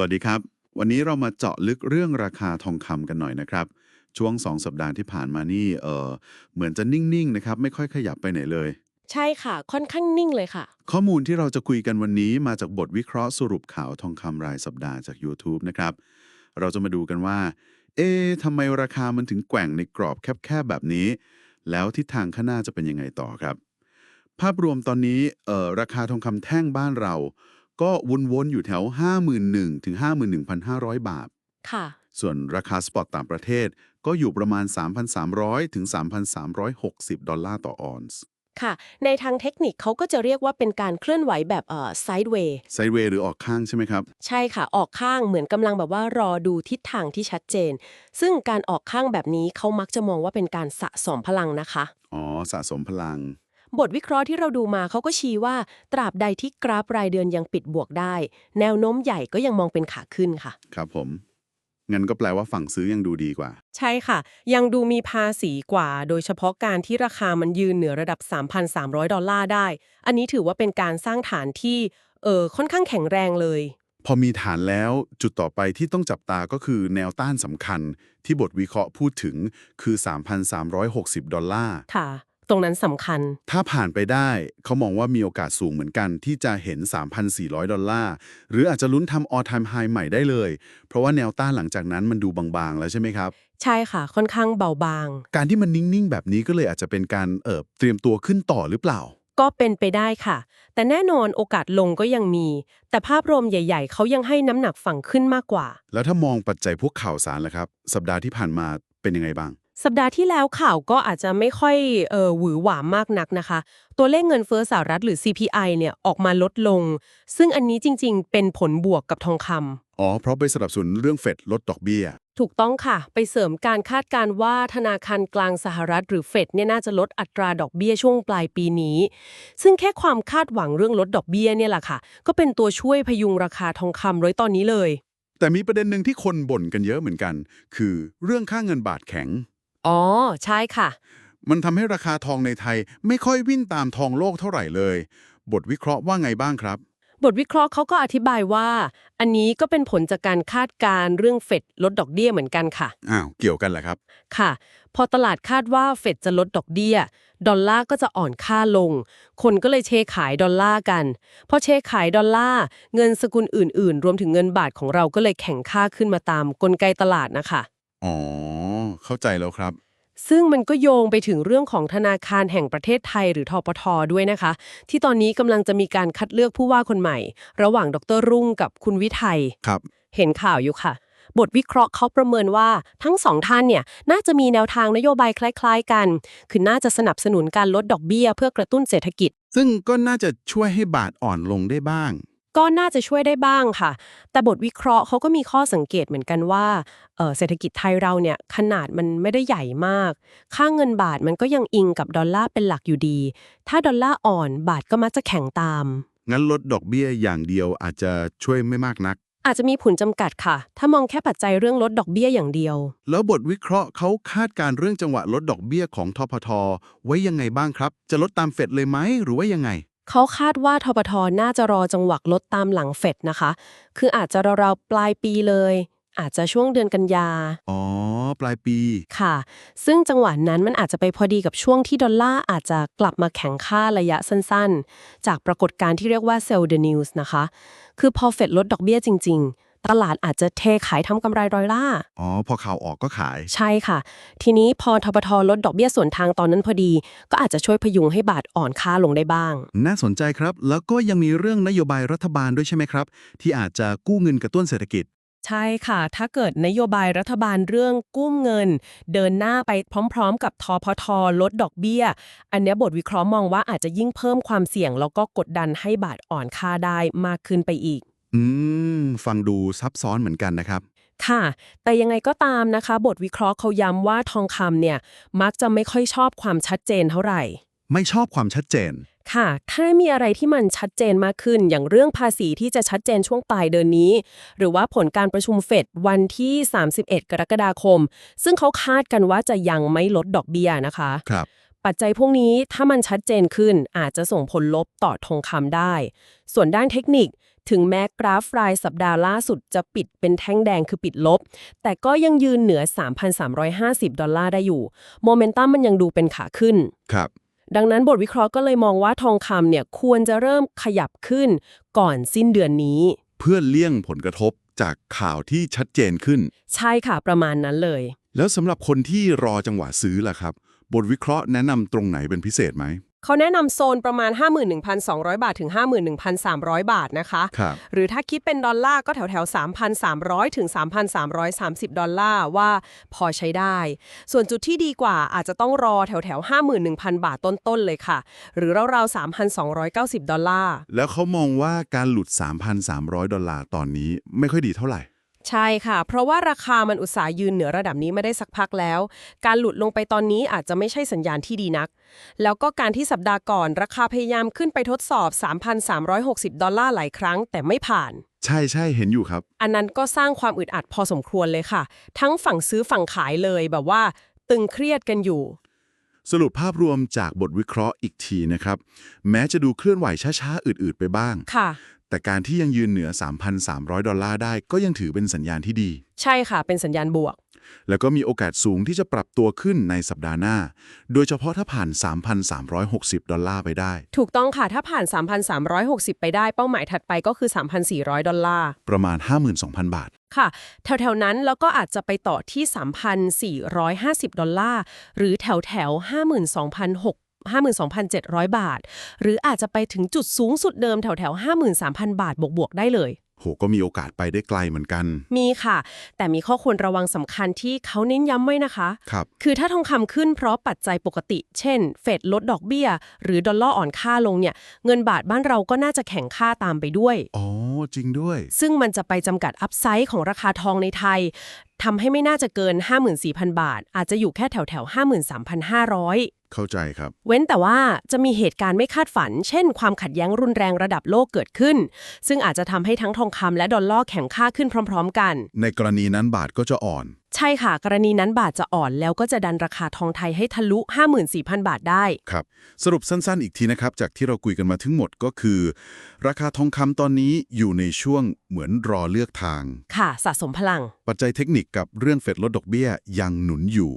วัสดีครับ วันนี้เรามาเจาะลึกเรื่องราคาทองคำกันหน่อยนะครับ ช่วง 2 สัปดาห์ที่ผ่านมานี่เออเหมือนจะนิ่งๆนะครับ ไม่ค่อยขยับไปไหนเลย ใช่ค่ะ ค่อนข้างนิ่งเลยค่ะ ข้อมูลที่เราจะคุยกันวันนี้มาจากบทวิเคราะห์สรุปข่าวทองคำรายสัปดาห์จาก YouTube นะครับ เราจะมาดูกันว่า เอ๊ะทำไมราคามันถึงแกว่งในกรอบแคบๆแบบนี้ แล้วทิศทางข้างหน้าจะเป็นยังไงต่อครับ ภาพรวมตอนนี้เอ่อราคาทองคำแท่งบ้านเรา ก็วนๆอยู่แถว 51,000ถึง51,500 บาท ค่ะ ส่วนราคาสปอตต่างประเทศก็อยู่ประมาณ 3,300 ถึง 3,360 ดอลลาร์ต่อออนซ์ ค่ะ ในทางเทคนิคเขาก็จะเรียกว่าเป็นการเคลื่อนไหวแบบเอ่อไซด์เวย์ ไซด์เวย์หรือออกข้างใช่ไหมครับ ใช่ค่ะ ออกข้างเหมือนกำลังแบบว่ารอดูทิศทางที่ชัดเจน ซึ่งการออกข้างแบบนี้เขามักจะมองว่าเป็นการสะสมพลังนะคะ อ๋อ สะสมพลัง บทวิเคราะห์ที่เราดูมาเขาก็ชี้ว่า ตราบใดที่กราฟรายเดือนยังปิดบวกได้ แนวโน้มใหญ่ก็ยังมองเป็นขาขึ้นค่ะ ครับผมงั้นก็แปลว่าฝั่งซื้อยังดูดีกว่า ใช่ค่ะ ยังดูมีภาษีกว่า โดยเฉพาะการที่ราคามันยืนเหนือระดับ 3,300 ดอลลาร์ได้ อันนี้ถือว่าเป็นการสร้างฐานที่เออค่อนข้างแข็งแรงเลย พอมีฐานแล้วจุดต่อไปที่ต้องจับตาก็คือแนวต้านสำคัญที่บทวิเคราะห์พูดถึงคือ 3,360 ดอลลาร์ค่ะ ตรงนั้นสำคัญ ถ้าผ่านไปได้เขามองว่ามีโอกาสสูงเหมือนกันที่จะเห็น 3,400 ดอลลาร์ หรืออาจจะลุ้นทำ all time high ใหม่ได้เลย เพราะว่าแนวต้านหลังจากนั้นมันดูบางๆ แล้วใช่ไหมครับ ใช่ค่ะ ค่อนข้างเบาบาง การที่มันนิ่งๆ แบบนี้ก็เลยอาจจะเป็นการเออเตรียมตัวขึ้นต่อหรือเปล่า ก็เป็นไปได้ค่ะ แต่แน่นอนโอกาสลงก็ยังมี แต่ภาพรวมใหญ่ ๆเขายังให้น้ำหนักฝั่งขึ้นมากกว่า แล้วถ้ามองปัจจัยพวกข่าวสารล่ะครับ สัปดาห์ที่ผ่านมาเป็นยังไงบ้าง สัปดาห์ที่แล้วข่าวก็อาจจะไม่ค่อยเออหวือหวามากนักนะคะ ตัวเลขเงินเฟ้อสหรัฐหรือ CPI เนี่ยออกมาลดลง ซึ่งอันนี้จริง ๆ เป็นผลบวกกับทองคำ อ๋อ เพราะไปสนับสนุนเรื่องเฟดลดดอกเบี้ย ถูกต้องค่ะ ไปเสริมการคาดการณ์ว่าธนาคารกลางสหรัฐหรือเฟดเนี่ยน่าจะลดอัตราดอกเบี้ยช่วงปลายปีนี้ ซึ่งแค่ความคาดหวังเรื่องลดดอกเบี้ยเนี่ยแหละค่ะ ก็เป็นตัวช่วยพยุงราคาทองคำไว้ตอนนี้เลย แต่มีประเด็นหนึ่งที่คนบ่นกันเยอะเหมือนกัน คือเรื่องค่าเงินบาทแข็ง อ๋อ ใช่ค่ะ มันทำให้ราคาทองในไทยไม่ค่อยวิ่งตามทองโลกเท่าไหร่เลย บทวิเคราะห์ว่าไงบ้างครับ บทวิเคราะห์เขาก็อธิบายว่า อันนี้ก็เป็นผลจากการคาดการณ์เรื่องเฟดลดดอกเบี้ยเหมือนกันค่ะ อ้าว เกี่ยวกันแหละครับ ค่ะ พอตลาดคาดว่าเฟดจะลดดอกเบี้ย ดอลลาร์ก็จะอ่อนค่าลง คนก็เลยเชขายดอลลาร์กัน พอเชขายดอลลาร์เงินสกุลอื่น ๆ รวมถึงเงินบาทของเราก็เลยแข่งค่าขึ้นมาตามกลไกตลาดนะคะ อ๋อ เข้าใจแล้วครับ ซึ่งมันก็โยงไปถึงเรื่องของธนาคารแห่งประเทศไทยหรือทปทด้วยนะคะ ที่ตอนนี้กำลังจะมีการคัดเลือกผู้ว่าคนใหม่ ระหว่างดรรุ่งกับคุณวิทัยครับ เห็นข่าวอยู่ค่ะ บทวิเคราะห์เขาประเมินว่าทั้งสองท่านเนี่ยน่าจะมีแนวทางนโยบายคล้าย ๆ กัน คือน่าจะสนับสนุนการลดดอกเบี้ย เพื่อกระตุ้นเศรษฐกิจ ซึ่งก็น่าจะช่วยให้บาทอ่อนลงได้บ้าง ก็น่าจะช่วยได้บ้างค่ะ แต่บทวิเคราะห์เขาก็มีข้อสังเกตเหมือนกันว่าเอ่อเศรษฐกิจไทยเราเนี่ยขนาดมันไม่ได้ใหญ่มาก ค่าเงินบาทมันก็ยังอิงกับดอลลาร์เป็นหลักอยู่ดี ถ้าดอลลาร์อ่อนบาทก็มักจะแข็งตาม งั้นลดดอกเบี้ยอย่างเดียวอาจจะช่วยไม่มากนัก อาจจะมีผลจำกัดค่ะ ถ้ามองแค่ปัจจัยเรื่องลดดอกเบี้ยอย่างเดียว แล้วบทวิเคราะห์เขาคาดการณ์เรื่องจังหวะลดดอกเบี้ยของทพทไว้ยังไงบ้างครับ จะลดตามเฟดเลยไหมหรือว่ายังไง เขาคาดว่าทปทน่าจะรอจังหวะลดตามหลังเฟดนะคะ คืออาจจะราวๆปลายปีเลย อาจจะช่วงเดือนกันยา อ๋อ ปลายปี ค่ะ ซึ่งจังหวะนั้นมันอาจจะไปพอดีกับช่วงที่ดอลลาร์อาจจะกลับมาแข็งค่าระยะสั้นๆ จากปรากฏการณ์ที่เรียกว่าเซลเดนิวส์นะคะ คือพอเฟดลดดอกเบี้ยจริง ๆ ตลาดอาจจะเทขายทำกำไรร้อยล่าอ๋อ พอข่าวออกก็ขาย ใช่ค่ะ ทีนี้พอทปทลดดอกเบี้ยส่วนทางตอนนั้นพอดี ก็อาจจะช่วยพยุงให้บาทอ่อนค่าลงได้บ้าง น่าสนใจครับ แล้วก็ยังมีเรื่องนโยบายรัฐบาลด้วยใช่ไหมครับ ที่อาจจะกู้เงินกระตุ้นเศรษฐกิจใช่ค่ะ ถ้าเกิดนโยบายรัฐบาลเรื่องกู้เงิน เดินหน้าไปพร้อมๆ กับทพทลดดอกเบี้ย อันเนี้ยบทวิเคราะห์มองว่าอาจจะยิ่งเพิ่มความเสี่ยง แล้วก็กดดันให้บาทอ่อนค่าได้มากขึ้นไปอีก อืม ฟังดูซับซ้อนเหมือนกันนะครับ ค่ะ แต่ยังไงก็ตามนะคะ บทวิเคราะห์เขาย้ำว่าทองคำเนี่ย มักจะไม่ค่อยชอบความชัดเจนเท่าไหร่ ไม่ชอบความชัดเจน ค่ะ ถ้ามีอะไรที่มันชัดเจนมากขึ้น อย่างเรื่องภาษีที่จะชัดเจนช่วงปลายเดือนนี้ หรือว่าผลการประชุมเฟดวันที่ 31 กรกฎาคม ซึ่งเขาคาดกันว่าจะยังไม่ลดดอกเบี้ยนะคะ ครับ ปัจจัยพวกนี้ถ้ามันชัดเจนขึ้นอาจจะส่งผลลบต่อทองคำได้ ส่วนด้านเทคนิคถึงแม้กราฟรายสัปดาห์ล่าสุดจะปิดเป็นแท่งแดงคือปิดลบ แต่ก็ยังยืนเหนือ 3,350 ดอลลาร์ได้อยู่ โมเมนตัมมันยังดูเป็นขาขึ้น ครับ ดังนั้นบทวิเคราะห์ก็เลยมองว่าทองคำเนี่ยควรจะเริ่มขยับขึ้นก่อนสิ้นเดือนนี้ เพื่อเลี่ยงผลกระทบจากข่าวที่ชัดเจนขึ้น ใช่ค่ะประมาณนั้นเลย แล้วสำหรับคนที่รอจังหวะซื้อล่ะครับ บทวิเคราะห์แนะนำตรงไหนเป็นพิเศษไหม เขาแนะนำโซนประมาณ 51,200 บาทถึง 51,300 บาทนะคะ ครับ หรือถ้าคิดเป็นดอลลาร์ก็แถวแถวๆ3,300 ถึง 3,330 ดอลลาร์ว่าพอใช้ได้ ส่วนจุดที่ดีกว่าอาจจะต้องรอแถวแถวๆ51,000 บาทต้นๆเลยค่ะ หรือราวๆ3,290 ดอลลาร์ แล้วเขามองว่าการหลุด 3,300 ดอลลาร์ตอนนี้ไม่ค่อยดีเท่าไหร่ ใช่ค่ะ เพราะว่าราคามันอุตสาห์ยืนเหนือระดับนี้ไม่ได้สักพักแล้ว การหลุดลงไปตอนนี้อาจจะไม่ใช่สัญญาณที่ดีนัก แล้วก็การที่สัปดาห์ก่อน ราคาพยายามขึ้นไปทดสอบ 3,360 ดอลลาร์หลายครั้ง แต่ไม่ผ่าน ใช่ใช่เห็นอยู่ครับ อันนั้นก็สร้างความอึดอัดพอสมควรเลยค่ะ ทั้งฝั่งซื้อฝั่งขายเลยแบบว่า ตึงเครียดกันอยู่ สรุปภาพรวมจากบทวิเคราะห์อีกทีนะครับ แม้จะดูเคลื่อนไหวช้าๆอืดๆไปบ้าง ค่ะ แต่การที่ยังยืนเหนือ 3,300 ดอลลาร์ได้ก็ยังถือเป็นสัญญาณที่ดี ใช่ค่ะ เป็นสัญญาณบวก แล้วก็มีโอกาสสูงที่จะปรับตัวขึ้นในสัปดาห์หน้า โดยเฉพาะถ้าผ่าน 3,360 ดอลลาร์ไปได้ ถูกต้องค่ะ ถ้าผ่าน 3,360 ไปได้ เป้าหมายถัดไปก็คือ 3,400 ดอลลาร์ ประมาณ 52,000 บาท ค่ะ แถวๆนั้นแล้วก็อาจจะไปต่อที่ 3,450 ดอลลาร์ หรือแถวแถวๆ52,600 52,700 บาท หรืออาจจะไปถึงจุดสูงสุดเดิมแถวแถวๆ53,000 บาทบวกๆได้เลยโหก็มีโอกาสไปได้ไกลเหมือนกัน มีค่ะ แต่มีข้อควรระวังสำคัญที่เขาเน้นย้ำไว้นะคะ ครับ คือถ้าทองคำขึ้นเพราะปัจจัยปกติ เช่น เฟดลดดอกเบี้ย หรือดอลลาร์อ่อนค่าลงเนี่ย เงินบาทบ้านเราก็น่าจะแข็งค่าตามไปด้วย อ๋อ จริงด้วย ซึ่งมันจะไปจำกัดอัพไซด์ของราคาทองในไทยทำให้ไม่น่าจะเกิน 54,000 บาท อาจจะอยู่แค่แถวแถวๆ53,500 เข้าใจครับ เว้นแต่ว่าจะมีเหตุการณ์ไม่คาดฝัน เช่น ความขัดแย้งรุนแรงระดับโลกเกิดขึ้น ซึ่งอาจจะทำให้ทั้งทองคำและดอลลาร์แข็งค่าขึ้นพร้อม ๆ กัน ในกรณีนั้นบาทก็จะอ่อน ใช่ค่ะ กรณีนั้นบาทจะอ่อนแล้วก็จะดันราคาทองไทยให้ทะลุ 54,000 บาทได้ ครับ สรุปสั้นๆ อีกทีนะครับ จากที่เราคุยกันมาทั้งหมดก็คือ ราคาทองคำตอนนี้อยู่ในช่วงเหมือนรอเลือกทาง ค่ะ สะสมพลัง ปัจจัยเทคนิคกับเรื่องเฟดลดดอกเบี้ยยังหนุนอยู่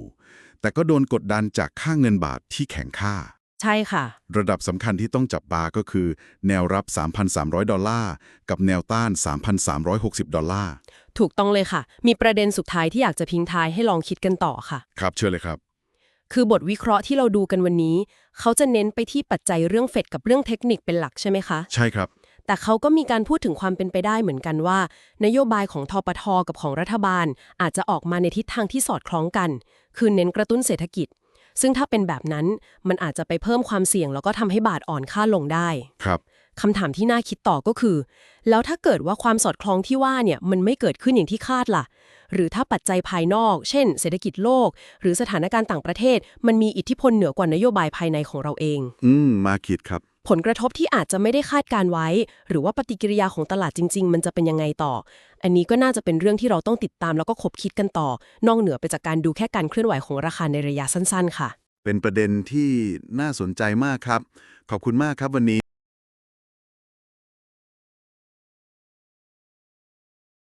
แต่ก็โดนกดดันจากค่าเงินบาทที่แข็งค่า ใช่ค่ะ ระดับสำคัญที่ต้องจับตาก็คือ แนวรับ 3,300 ดอลลาร์ กับแนวต้าน 3,360 ดอลลาร์ ถูกต้องเลยค่ะ มีประเด็นสุดท้ายที่อยากจะพิงท้ายให้ลองคิดกันต่อค่ะ ครับเชื่อเลยครับ คือบทวิเคราะห์ที่เราดูกันวันนี้ เขาจะเน้นไปที่ปัจจัยเรื่องเฟดกับเรื่องเทคนิคเป็นหลักใช่ไหมคะ ใช่ครับ แต่เขาก็มีการพูดถึงความเป็นไปได้เหมือนกันว่า นโยบายของทปทกับของรัฐบาล อาจจะออกมาในทิศทางที่สอดคล้องกัน คือเน้นกระตุ้นเศรษฐกิจ ซึ่งถ้าเป็นแบบนั้นมันอาจจะไปเพิ่มความเสี่ยง แล้วก็ทำให้บาทอ่อนค่าลงได้ครับคำถามที่น่าคิดต่อก็คือ แล้วถ้าเกิดว่าความสอดคล้องที่ว่าเนี่ยมันไม่เกิดขึ้นอย่างที่คาดล่ะ หรือถ้าปัจจัยภายนอก เช่น เศรษฐกิจโลก หรือสถานการณ์ต่างประเทศ มันมีอิทธิพลเหนือกว่านโยบายภายในของเราเอง อืม มาคิดครับ ผลกระทบที่อาจจะไม่ได้คาดการไว้ หรือว่าปฏิกิริยาของตลาดจริง ๆ มันจะเป็นยังไงต่อ อันนี้ก็น่าจะเป็นเรื่องที่เราต้องติดตามแล้วก็คบคิดกันต่อ นอกเหนือไปจากการดูแค่การเคลื่อนไหวของราคาในระยะสั้น ๆ ค่ะ เป็นประเด็นที่น่าสนใจมากครับ ขอบคุณมากครับวันนี้